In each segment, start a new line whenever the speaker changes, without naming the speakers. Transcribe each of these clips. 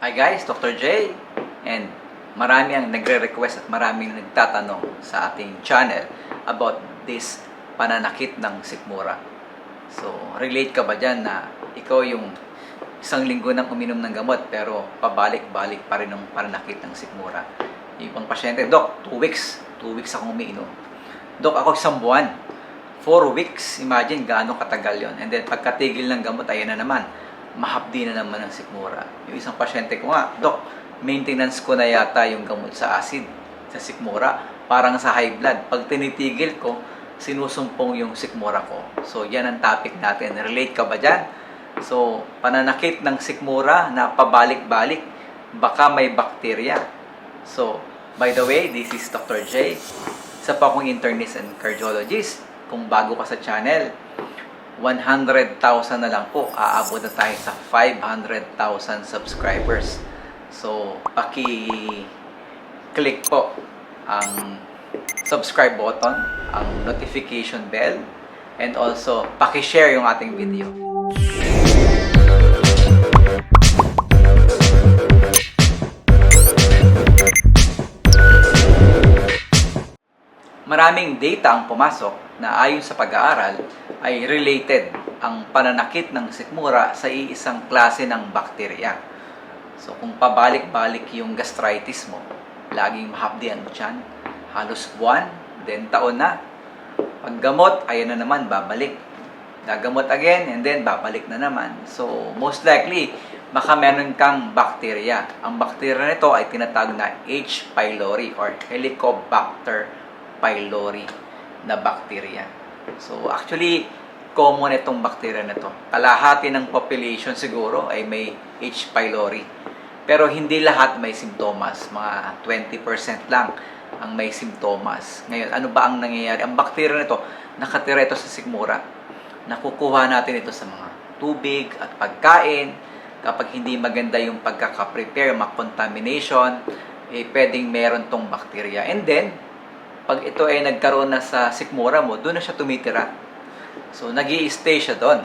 Hi guys, Dr. J. And marami ang nagre-request at maraming nagtatanong sa ating channel about this pananakit ng sikmura. So, relate ka ba dyan na ikaw yung isang linggo nang uminom ng gamot pero pabalik-balik pa rin ng pananakit ng sikmura? Yung ibang pasyente, Dok, 2 weeks. 2 weeks akong umiinom. Dok, ako isang buwan. 4 weeks. Imagine gaano katagal yon And then pagkatigil ng gamot, ayan na naman. Mahapdi na naman ang sikmura. Yung isang pasyente ko nga, Dok, maintenance ko na yata yung gamot sa acid, sa sikmura. Parang sa high blood. Pag tinitigil ko, sinusumpong yung sikmura ko. So, yan ang topic natin. Relate ka ba dyan? So, pananakit ng sikmura na pabalik-balik, baka may bakterya. So, by the way, this is Dr. J. Isa pa akong internist and cardiologist. Kung bago ka sa channel, 100,000 na lang po. Aabot na tayo sa 500,000 subscribers. So, paki-click po ang subscribe button, ang notification bell, and also paki-share yung ating video. Maraming data ang pumasok na ayon sa pag-aaral ay related ang pananakit ng sikmura sa iisang klase ng bakterya. So kung pabalik-balik yung gastritis mo, laging mahapdi ang tiyan, halos buwan, then taon na. Paggamot, ayan na naman, babalik. Gagamot again, and then babalik na naman. So most likely, baka meron kang bakterya. Ang bakterya nito ay tinatawag na H. pylori or Helicobacter pylori na bakterya. So actually, common itong bakterya na to. Kalahati ng population siguro ay may H. pylori. Pero hindi lahat may simptomas. Mga 20% lang ang may simptomas. Ngayon, ano ba ang nangyayari? Ang bakterya nito, nakatira ito sa sikmura. Nakukuha natin ito sa mga tubig at pagkain. Kapag hindi maganda yung pagkaka-prepare, mga contamination, eh, pwedeng meron tong bakterya. And then, pag ito ay nagkaroon na sa sikmura mo, doon na siya tumitira. So, nag stay siya doon.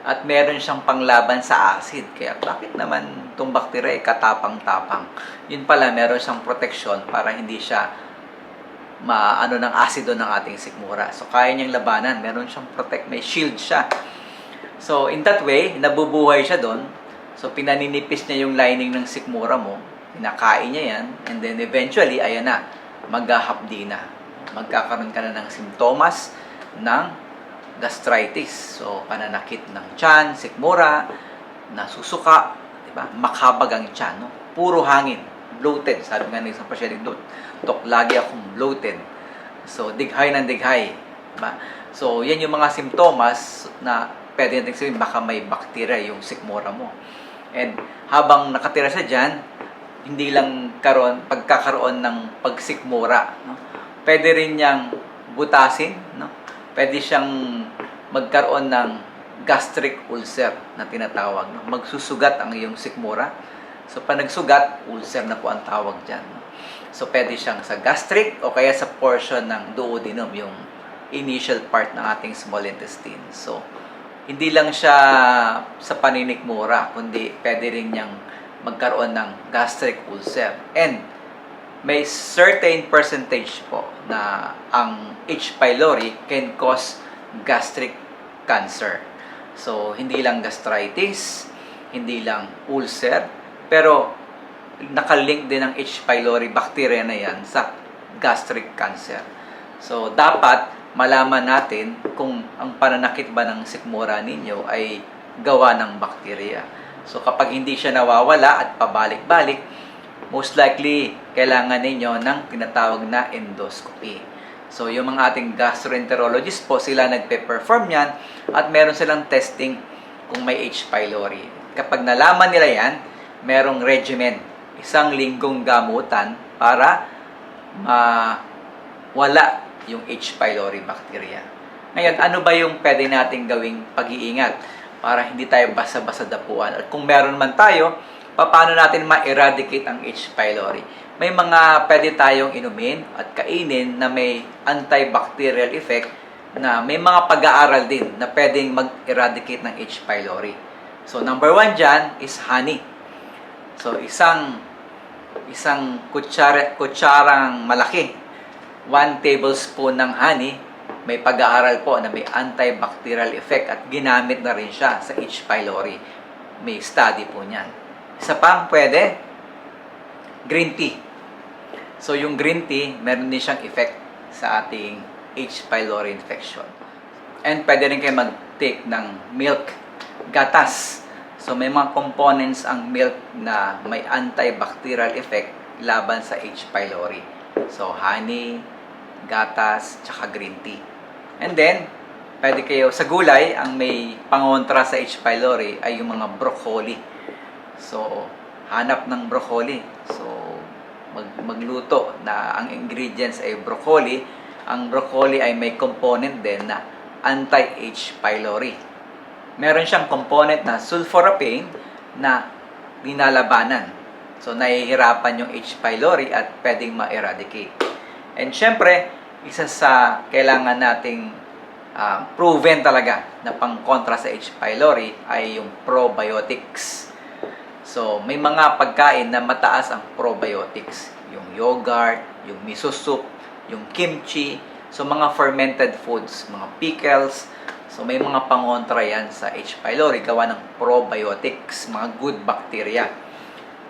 At meron siyang panglaban sa acid. Kaya bakit naman itong bakterya ay katapang-tapang? Yun pala, meron siyang protection para hindi siya maano ng asido ng ating sikmura. So, kaya niyang labanan. Meron siyang protect, may shield siya. So, in that way, nabubuhay siya doon. So, pinaninipis niya yung lining ng sikmura mo. Pinakain niya yan. And then, eventually, ayan na, maghahapdi na. Magkakaroon ka na ng simptomas ng gastritis. So, pananakit ng tiyan, sikmura, nasusuka, di ba? Makabag ang tiyan, no? Puro hangin, bloated. Sabi nga ng isang pasyente, Dok, Dok, lagi akong bloated. So, dighay ng dighay. Diba? So, yan yung mga simptomas na pwede natin sabihin, baka may bakterya yung sikmura mo. And habang nakatira siya dyan, hindi lang karon pagkakaroon ng pagsikmura, no? Pwede rin niyang butasin, no? Pwede siyang magkaroon ng gastric ulcer na tinatawag, no? Magsusugat ang iyong sikmura. So, pag nagsugat, ulcer na po ang tawag dyan. No? So, pwede siyang sa gastric o kaya sa portion ng duodenum, yung initial part ng ating small intestine. So, hindi lang siya sa paninikmura, kundi pwede rin niyang magkaroon ng gastric ulcer. And may certain percentage po na ang H. pylori can cause gastric cancer. So, hindi lang gastritis, hindi lang ulcer, pero nakalink din ang H. pylori bacteria na yan sa gastric cancer. So, dapat malaman natin kung ang pananakit ba ng sikmura ninyo ay gawa ng bakterya. So, kapag hindi siya nawawala at pabalik-balik, most likely, kailangan ninyo ng tinatawag na endoscopy. So, yung mga ating gastroenterologist po, sila nagpe-perform yan at meron silang testing kung may H. pylori. Kapag nalaman nila yan, merong regimen, isang linggong gamutan para mawala yung H. pylori bacteria. Ngayon, ano ba yung pwede nating gawing pag-iingat para hindi tayo basa-basa dapuan? At kung meron man tayo, paano natin ma-eradicate ang H. pylori? May mga pwede tayong inumin at kainin na may antibacterial effect na may mga pag-aaral din na pwedeng mag-eradicate ng H. pylori. So, number one dyan is honey. So, isang isang kutsara, kutsarang malaki, 1 tablespoon ng honey, may pag-aaral po na may antibacterial effect at ginamit na rin siya sa H. pylori. May study po niyan. Isa pang pwede, green tea. So, yung green tea, meron din siyang effect sa ating H. pylori infection. And pwede rin kayo mag-take ng milk, gatas. So, may mga components ang milk na may antibacterial effect laban sa H. pylori. So, honey, gatas, tsaka green tea. And then, pwede kayo, sa gulay, ang may pangontra sa H. pylori ay yung mga broccoli. So, hanap ng broccoli. So, mag, magluto na ang ingredients ay broccoli. Ang broccoli ay may component din na anti-H. pylori. Meron siyang component na sulforaphane na dinalabanan. So, nahihirapan yung H. pylori at pwedeng ma-eradicate. And syempre, isa sa kailangan nating ah, proven talaga na pang-kontra sa H. pylori ay yung probiotics. So, may mga pagkain na mataas ang probiotics. Yung yogurt, yung miso soup, yung kimchi. So, mga fermented foods, mga pickles. So, may mga pangontra yan sa H. pylori gawa ng probiotics, mga good bacteria.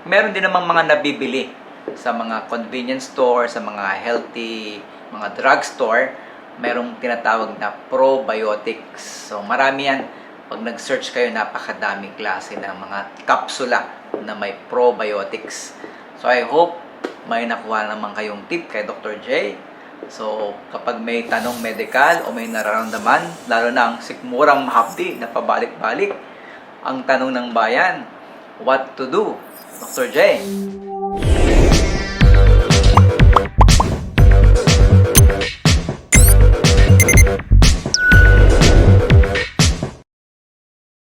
Meron din namang mga nabibili sa mga convenience store, sa mga healthy, mga drugstore, merong tinatawag na probiotics. So, marami yan. Pag nag-search kayo, napakadaming klase ng mga kapsula na may probiotics. So, I hope may nakuha naman kayong tip kay Dr. J. So, kapag may tanong medical o may nararamdaman, lalo na ang sikmurang mahapdi na pabalik-balik, ang tanong ng bayan, what to do? Dr. J.